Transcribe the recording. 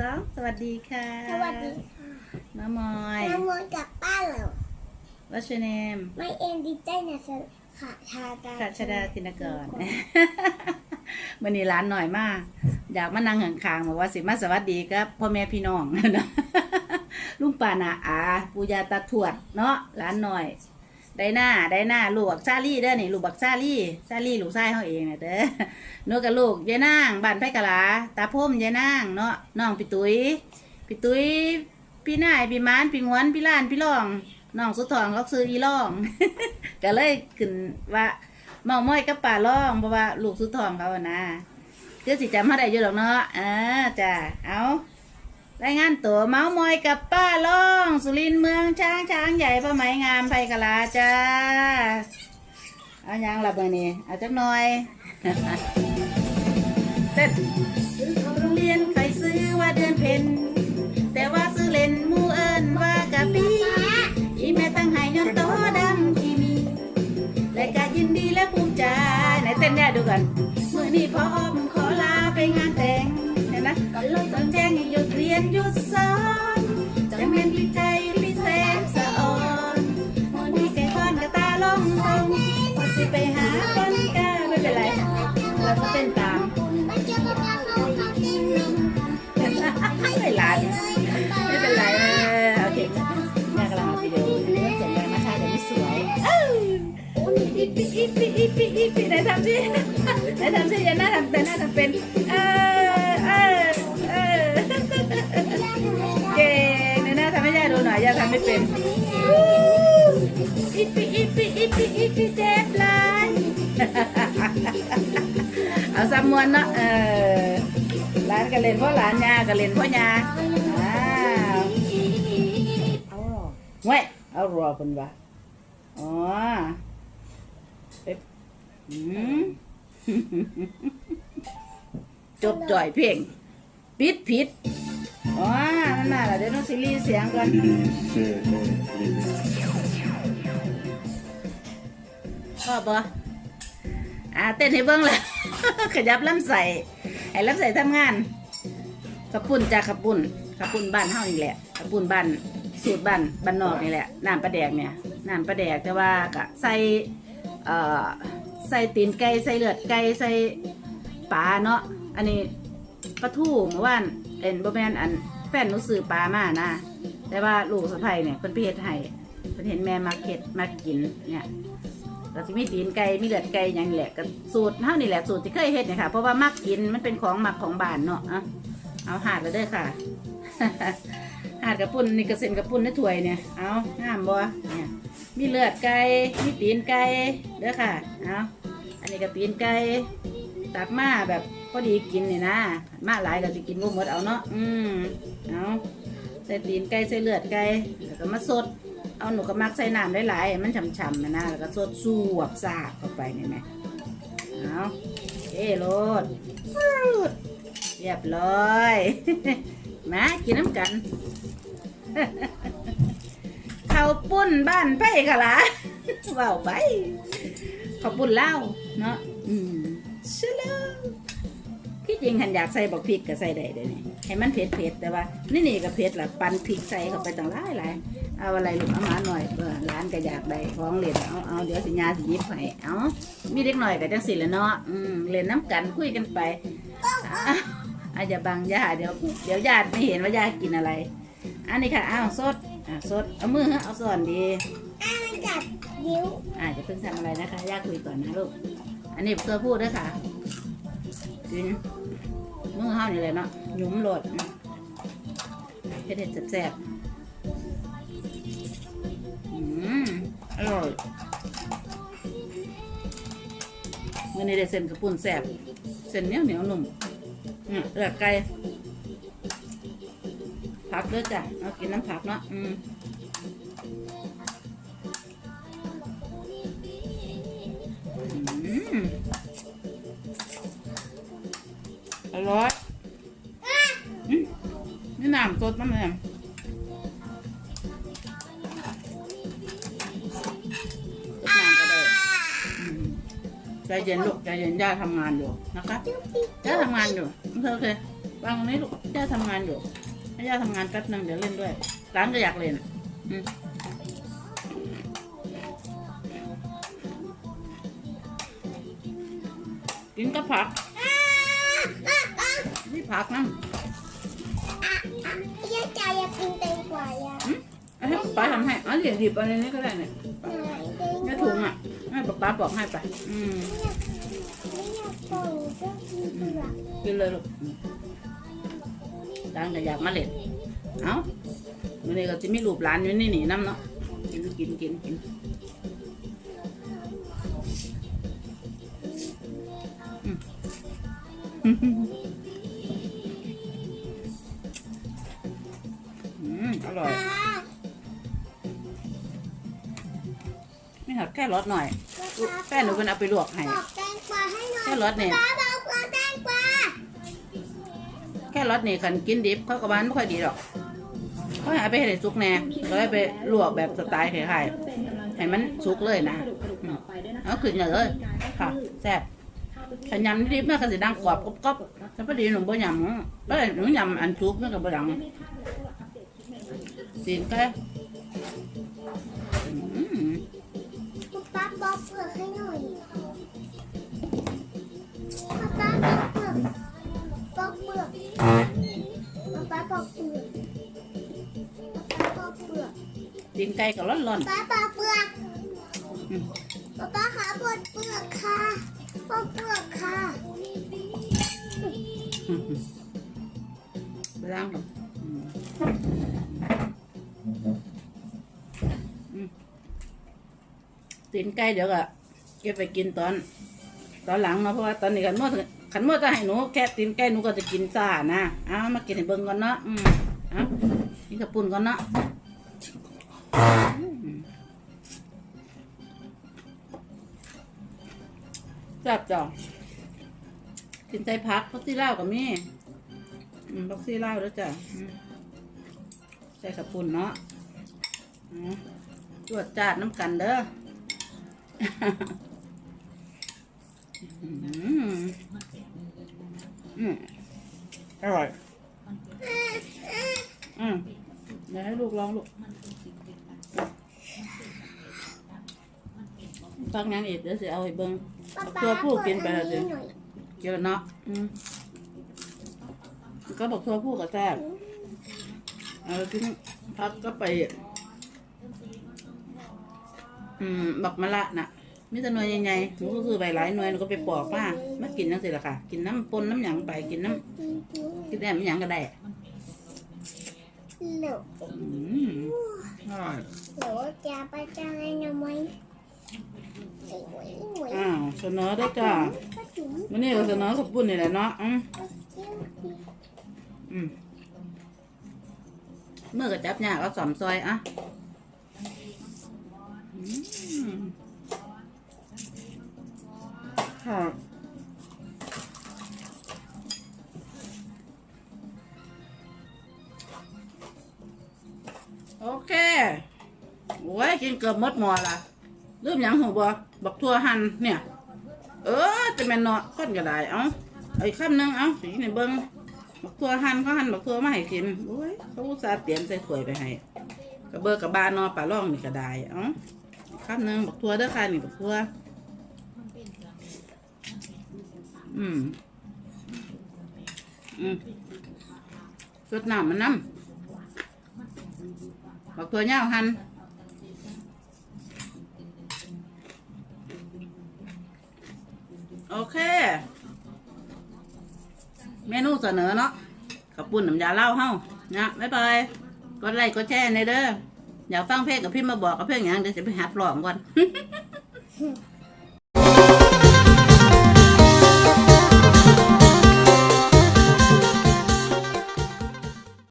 สองสวัสดีค่ะ สวัสดีมามอยน้ำมันกลับบ้านแล้ว What's your name ไม่เอ็นดีใจนะสขาชาดากัชดาตินกรวันนี้ร้านหน่อยมาก อยากมานั่งข้างๆบอกว่าสิมาสวัสดีครับพ่อแม่พี่น้องนะลุงป่านาอาปูยาตาทวดเนาะร้านหน่อย ได้หน้าได้หน้าลูกบักซาลี่เด้อนี่ลูกบักซาลี่ซาลี่ลูกชายเขาเองเนะเด้อหนูกับลูกยายนางบ้านไผ่กะลาตาพ่มยายนางเนาะน้องพี่ตุ้ยพี่ตุ้ยพี่นายพี่มานพี่งวนพี่ล้านพี่รองน้องสุดทองเขาซื้ออีร่อง ก็เลยขึ้นว่าเมาม้อยกับป่าร่องเพราะว่าลูกสุดทองเขาอะนะคือสิจำเขาได้อยู่หรอกเนาะอ่าจ้ะเอา รายงานตัวเมาส์มอยกับป้าล่อง สุรินเมืองช้างช้างใหญ่ผ้าไหมงามไพกะลาจ้า เอายังหลับไปนี่เอาจักหน่อยเต้นโรงเรียนใครซื้อว่าเดือนเพ็ญแต่ว่าซื้อเล่นมูเอิญว่ากะปีอีแม่ตั้งให้ย้อนโตดำที่มี และก็ยินดีและภูมิใจไหนเต้นเนี่ยดูก่อนมื่อนี้พออมขอลาไปงานแต่ นหยุดสอนจังเป็นพี่ใจพี่แสนสะอ่อนมื่อนี้แกก้อนกระตาลงตรงว่าสิไปหาคนกาไม่เป็นไรเราก็เต้นตามไม่เจอกันแล้วเขาทำกินนมไม่หลานไม่เป็นไรเออโอเคแม่กำลังมาวิดีโอเรื่องเสียงดังนะคะเดี๋ยวไม่สวยเอ้าอีปีอีปีอีปีอีปีไหนทำสิไหนทำสิอย่าหน้าทำเป็นหน้าทำเป็น เป็นอีปีอีปีอีปีอีปีเจ็บลายเอาซ้ำมวนเนาะเออร้านก็เล่นเพราะหลานยาก็เล่นเพราะยาอ้าวเอาหรอเว้ยเอารอคนวะอ๋อไปอืมจบจ่อยเพลงปิดผิดอ๋อ นั่นน่ะล่ะเดี๋ยวน้องซิลีเสียงก่อนชอบปะอ่าเต้นให้เบิ้งเลย ขยับลำใส่ไอ้ลำใส่ทำงานขับปุ่นจากขับปุ่นขับปุ่นบ้านเฮานี่แหละขับปุ่นบ้านสูตรบ้านบ้านนอกนี่แหละน้ำปลาแดกเนี่ยน้ำปลาแดกแต่ว่ากะใส่เอ่อใส่ตีนไก่ใส่เลือดไก่ใส่ปลาเนาะอันนี้ปลาทูเมื่อวานเอ็นบ่แมนอัน แฟนหนูซื้อปลามานะ แต่ว่าลูกสะใภ้เนี่ยเพิ่นไปเฮ็ดให้เพิ่นเห็นแม่มาเก็ดมากินเนี่ยก็จะมีตีนไก่ มีเลือดไก่อย่างนี้แหละก็สูตรเท่านี่แหละสูตรที่เคยเฮ็ดเนี่ยค่ะ เพราะว่ามักกินมันเป็นของมักของบ้านเนาะเอาเอาหาดแล้วเด้อค่ะ หาดกระปุ่นนี่กระเซ็นกระปุ่นในถ้วยเนี่ย เอางามบ่เนี่ย มีเลือดไก่ มีตีนไก่เด้อค่ะ เอาอันนี้ก็ตีนไก่ ตักมาแบบพอดีกินนี่นะ มาหลายก็สิกินบ่หมดเอาเนาะอืมเอาใส่ตีนไก่ใส่เลือดไก่แล้วก็มาสด เอาหนูก็มักใส่น้ำได้หลายๆมันฉ่ำๆนะนะแล้วก็สดสวบซาบเข้าไปนี่ไหมเอาเอ้โลดเรียบร้อยมากินน้ำกันข้าวปุ้นบ้านไผ่กะละว้าวไปข้าวปุ้นเล่าเนาะอืม เชลวที่จริงหันอยากใส่บอกพริกก็ใส่ได้เดี๋ยวนี้ให้มันเผ็ดเผ็ดๆแต่ว่า นี่นี่ก็เผ็ดละปั่นพริกใส่เข้าไปต่างหลายหลายๆเอาอะไรลูกเอามาหน่อยเพื่อร้านก็อยากได้ของเล่นเอาเอาเดี๋ยวสิญาสิหยิบให้เอามีเด็กหน่อยก็จังสิแหละเนาะอืมเล่นน้ำกันคุยกันไปอะอาจจะบังญาติเดี๋ยวเดี๋ยวญาติไม่เห็นว่าญาติกินอะไร อันนี้ค่ะอ้าวสดอะสดเอามือเอาส่วนดีอ้าจับนิ้วอาจจะเพิ่งทำอะไรนะคะย่าคุยก่อนนะลูกอันนี้ตัวพูดด้วยค่ะ กินมือเฮาวนี่เลยเนาะหยุมโหลดนะเผ็ดๆแซ่บๆอืมอร่อยมื่อนี้ได้เส้นกระปุ่นแซ่บเส้นเหนียวเหนียวๆนุ่มเลือดไก่ผักด้อจ้ะเอากินน้ำผักเนาะอืม อร่อยอืมนี่น้ำสดมันเลยสดน้ำก็ได้อืมใจเย็นลูกใจเย็นย่าทำงานอยู่นะคะย่าทำงานอยู่โอเคโอเควางตรงนี้ลูกย่าทำงานอยู่ให้ย่าทำงานแป๊บนึงเดี๋ยวเล่นด้วยร้านก็อยากเล่นอืมกินกับผัก ผักนะย่าใจอยากกินแตงกวาย่าอืมเอาให้ป๊าทำให้เอาเหรียญหยิบเอะไรนี้ก็ได้เนี่ยไหนแตงแม่กถุวางอะให้ป๊าป๊าบอกให้ไปอืมไม่อยากปล่อยก็กินเปลือกกินเลยลูกร้านก็อยากมาเล่นเอ้าวันนี้ก็จะมีรูปร้านอยู่นี่นี่น้ำเนาะกินกินกินกินอืม แค่รสหน่อยแป้หนูเป็นเอาไปลวกให้ บอกแตงกวาให้หน่อยแค่รสเนี่ย ป้าบอกเปลือกแตงกวาแค่รสนี่คันกินดิบเขาก็บ้านไม่ค่อยดีหรอกเขาให้เอาไปให้ได้สุกแน่ก็เลยไปลวกแบบสไตล์คล้ายๆให้มันสุกเลยนะอืมเอาขึ้นเลยค่ะแซ่บขันยำนิดๆมันก็สิดังกรอบกรอบๆถ้าพอดีหนูบ่ยำก็เลยหนูยำอันสุกมันก็บ่ดังตีนแให้หน่อยป้าบอกเปลือกบอกเปลือกป้าบอกเปลือกป้าบอกเปลือกตีนไก่ก็ร้อนป้าบอกเปลือกๆอืมป้าป้าขาปวดเปลือกค่ะปวดเปลือกค่ะไปล้างก่อนอืมอืมตีนไก่เดี๋ยวก็ เก็บไปกินตอน ตอนหลังเนาะเพราะว่าตอนนี้ขันมดขันมดจะให้หนูแค่ตีนไก่หนูก็จะกินซ่านะเอามากินให้เบิ่งก่อนเนาะอืมเอากินกระปุ่นก่อนเนาะจับจ้ะกินใจพักพักซี่เหล้ากับมี่พักซี่เหล้าแล้วจ้ะใส่กระปุ่นเนาะตรวจจาดน้ำกันเด้อ อืมอืมอร่อย อืมเดี๋ยวให้ลูกลองลูกฟังงานอีกเดี๋ยวสิเอาไปเบิ้งป้าตัวป้าผู้กินไปแล้วเปิสิดอันนี้หน่อยเยอะเนาะอืมก็บอกทัวผู้กับแซ่บเอาทิ้งพักก็ไป อืมบักมะละน่ะ มิตรหน่วยใหญ่ๆหนูก็คือใบหลายหน่วยหนูก็ไปปอกมามากินนั่นสิละค่ะ กินน้ำปนน้ำหยังไปกินน้ำกินแหนมหยังก็ได้เหลวอืมอร่อยเหลวจะไปจังไงนะไหมไอ้หวยหวยอ้าวเสนอได้จ้าป้าจุ๋มวันนี้ก็เสนอขอบปุ่นนี่แหละเนาะอืมป้าเกี้ยวดีอืมเมื่อก็จับยากเอาสอมซอยอะอืม ค่ะ โอเคโอ้ยกินเกือบมดหมอละลืมยังหูบ่บักทั่วหันเนี่ย เออจะแม่นเนาะคนก็ได้เอ้าเอาอีกคำหนึงเอ้าสีในเบิ้งบักทั่วหันเขาหันบักทั่วมาให้กินโอ้ยเขาอุตส่าห์เตรียมใส่ถ้วยไปให้กระเบอร์กับบานนอปลาล่องนี่ก็ได้เอ้าอีกคำหนึงบักทั่วเด้อค่ะนี่บักทั่ว อืม อืมสดน้ำมันน้ำบักทั่วเน่าหันโอเค เมนูเสนอเนาะขับปุ่นน้ำยาเล่าเฮ้านะบ๊ายบายกดไลค์กดแชร์ในเด้ออยากฟังเพลงกับพี่มาบอกกับเพลงอย่างเดี๋ยวจะไปหัดร้องก่อน